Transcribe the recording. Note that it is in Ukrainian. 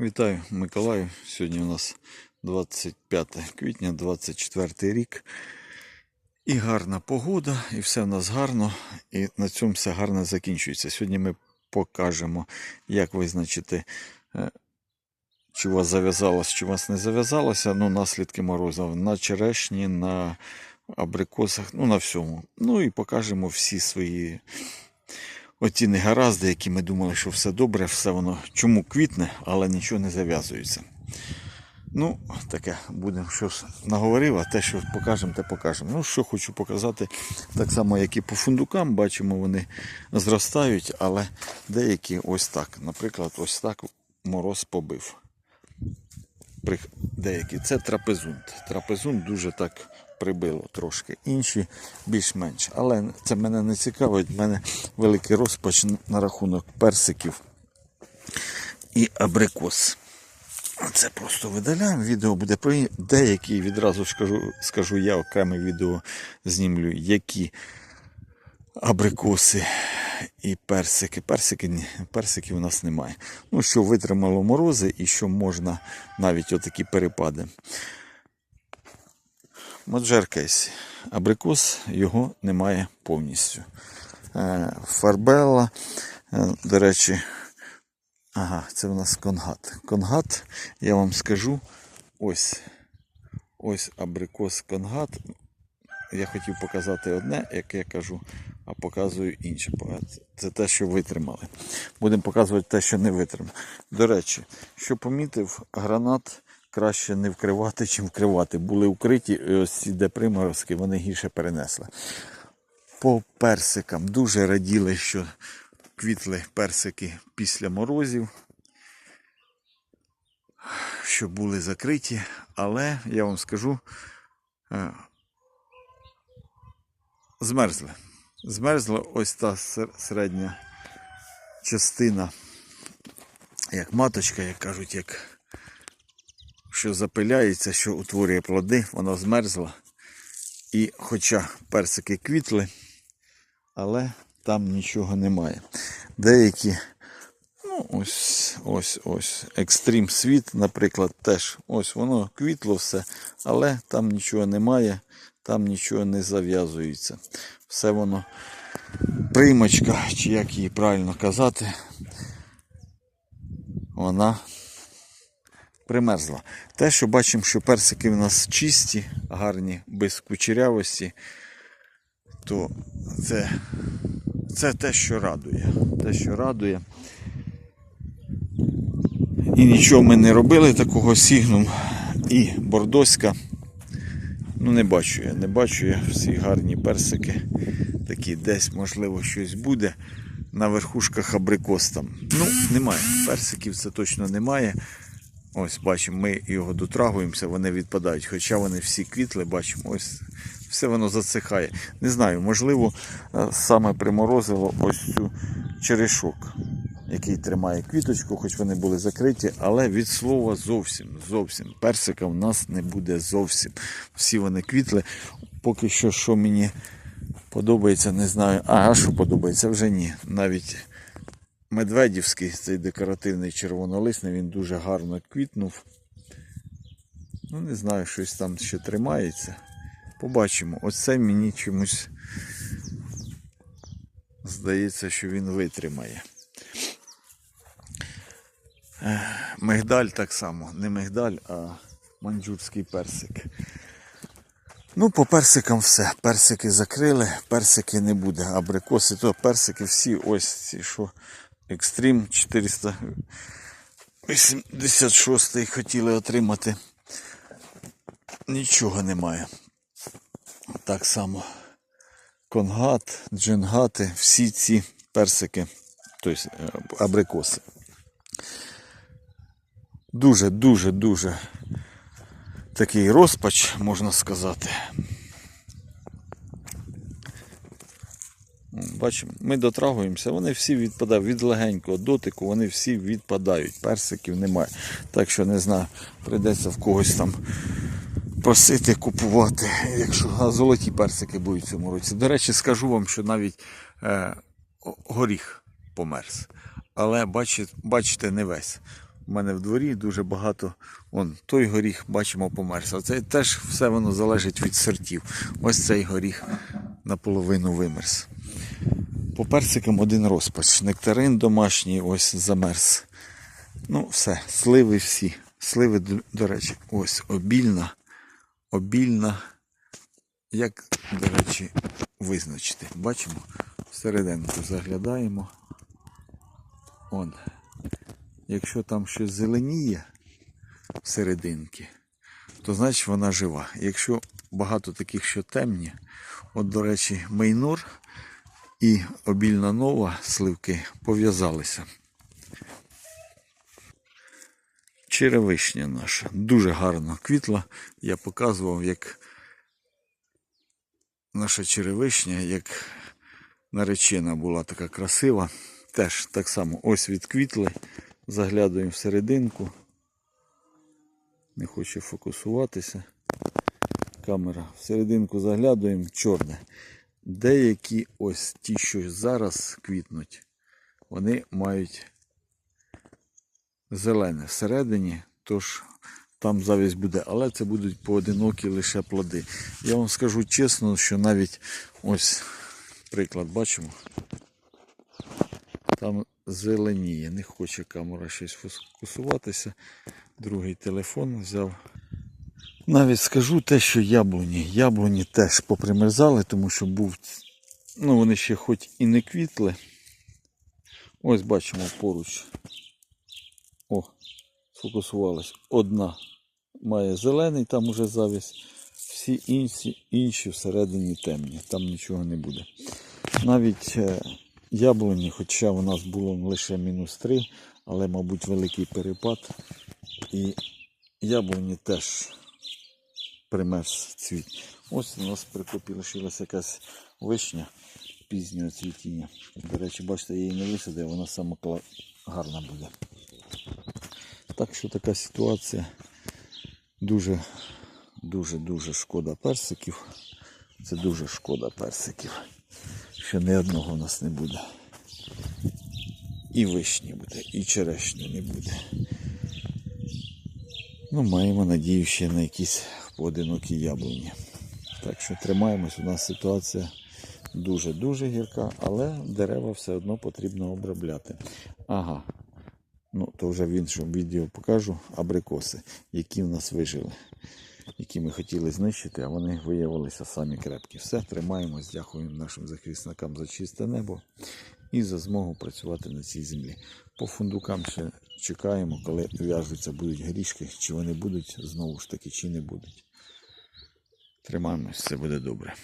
Вітаю, Миколаю. Сьогодні у нас 25 квітня, 24 рік. І гарна погода, і все в нас гарно, і на цьому все гарно закінчується. Сьогодні ми покажемо, як визначити, е, чи у вас зав'язалося, чи у вас не зав'язалося. Ну, наслідки морозу на черешні, на абрикосах, ну на всьому. Ну і покажемо всі свої оті негаразди, які ми думали, що все добре, все воно чому квітне, але нічого не зав'язується. Ну, таке, будемо щось наговорив, а те, що покажемо, те покажемо. Ну, що хочу показати, так само, як і по фундукам, бачимо, вони зростають, але деякі ось так. Наприклад, ось так мороз побив. Деякі. Це трапезунт. Трапезунт дуже так прибило трошки. Інші більш-менш. Але це мене не цікавить. У мене великий розпач на рахунок персиків і абрикос. Це просто видаляємо. Відео буде про деякі відразу скажу, скажу я окреме відео знімлю, які абрикоси і персики. Персики, персиків у нас немає. Ну, що витримало морози і що можна навіть отакі перепади. Маджер кейс. Абрикос його немає повністю. Е, Фарбелла, е, до речі, ага, це у нас конгат. Конгат, я вам скажу, ось. Ось абрикос конгат. Я хотів показати одне, як я кажу, а показую інше. Це те, що витримали. Будемо показувати те, що не витримали. До речі, що помітив, гранат краще не вкривати, чим вкривати. Були вкриті, ось ці де вони гірше перенесли. По персикам дуже раділи, що квітли персики після морозів, що були закриті, але я вам скажу, е, змерзли. Змерзла ось та середня частина, як маточка, як кажуть, як що запиляється, що утворює плоди, вона змерзла. І хоча персики квітли, але там нічого немає. Деякі, ну, ось, ось, ось, екстрім світ, наприклад, теж ось воно квітло все, але там нічого немає, там нічого не зав'язується. Все воно приймочка, чи як її правильно казати, вона примерзла. Те, що бачимо, що персики в нас чисті, гарні, без кучерявості, то це, це те, що радує. Те, що радує. І нічого ми не робили такого сігнум. І бордоська. Ну, не бачу я, не бачу я всі гарні персики. Такі десь, можливо, щось буде. На верхушках абрикос там. Ну, немає. Персиків це точно немає. Ось бачимо, ми його дотрагуємося, вони відпадають. Хоча вони всі квітли, бачимо, ось все воно засихає. Не знаю, можливо, е, саме приморозило ось цю черешок, який тримає квіточку, хоч вони були закриті, але від слова зовсім, зовсім. Персика в нас не буде зовсім. Всі вони квітли. Поки що, що мені подобається, не знаю. А що подобається, вже ні. Навіть Медведівський, цей декоративний червонолисний, він дуже гарно квітнув. Ну, не знаю, щось там ще тримається. Побачимо. Оце мені чомусь здається, що він витримає. Мигдаль так само. Не мигдаль, а манджурський персик. Ну, по персикам все. Персики закрили, персики не буде. Абрикоси, то персики всі ось ці, що Екстрім 486 хотіли отримати. Нічого немає. Так само конгат, джингати, всі ці персики, тобто е, абрикоси. Дуже, дуже, дуже такий розпач, можна сказати. Бачимо, ми дотрагуємося, вони всі відпадають від легенького дотику, вони всі відпадають. Персиків немає. Так що не знаю, прийдеться в когось там просити купувати, якщо золоті персики будуть в цьому році. До речі, скажу вам, що навіть е, горіх померз. Але бачите, бачите, не весь. У мене в дворі дуже багато. Вон, той горіх, бачимо, померз. А це теж все воно залежить від сортів. Ось цей горіх наполовину вимерз. По персикам один розпач. Нектарин домашній ось замерз. Ну, все, сливи всі. Сливи, до- речі, ось обільна, обільна. Як, до речі, визначити? Бачимо, всерединку заглядаємо. Он. Якщо там щось зеленіє всерединки, то значить вона жива. Якщо багато таких, що темні, от, до речі, мейнор і обільна нова сливки пов'язалися. Черевишня наша дуже гарно квітла. Я показував, як наша черевишня, як наречена була така красива. Теж так само ось відквітли. Заглядуємо всерединку. Не хоче фокусуватися. Камера. Всерединку заглядуємо чорне. Деякі ось ті, що зараз квітнуть, вони мають зелене всередині, тож там завість буде, але це будуть поодинокі лише плоди. Я вам скажу чесно, що навіть ось приклад бачимо. Там зеленіє, не хоче камера щось фокусуватися. Другий телефон взяв. Навіть скажу те, що яблуні. Яблуні теж попримерзали, тому що був. Ну, вони ще хоч і не квітли. Ось бачимо поруч. О, сфокусувалась. Одна має зелений, там уже завість. Всі інші, інші всередині темні, там нічого не буде. Навіть е, яблуні, хоча у нас було лише мінус 3, але, мабуть, великий перепад. І яблуні теж примерз цвіт. Ось у нас при копі якась вишня пізнього цвітіння. До речі, бачите, я її не висадив, вона сама гарна буде. Так що така ситуація. Дуже, дуже, дуже шкода персиків. Це дуже шкода персиків. Що ні одного в нас не буде. І вишні буде, і черешні не буде. Ну, маємо надію ще на якісь поодинокі яблуні. Так що тримаємось, у нас ситуація дуже-дуже гірка, але дерева все одно потрібно обробляти. Ага. Ну, то вже в іншому відео покажу абрикоси, які в нас вижили, які ми хотіли знищити, а вони виявилися самі крепкі. Все, тримаємось, дякуємо нашим захисникам за чисте небо і за змогу працювати на цій землі. По фундукам ще чекаємо, коли в'яжуться будуть горішки, чи вони будуть знову ж таки, чи не будуть. Тримаємось, все буде добре.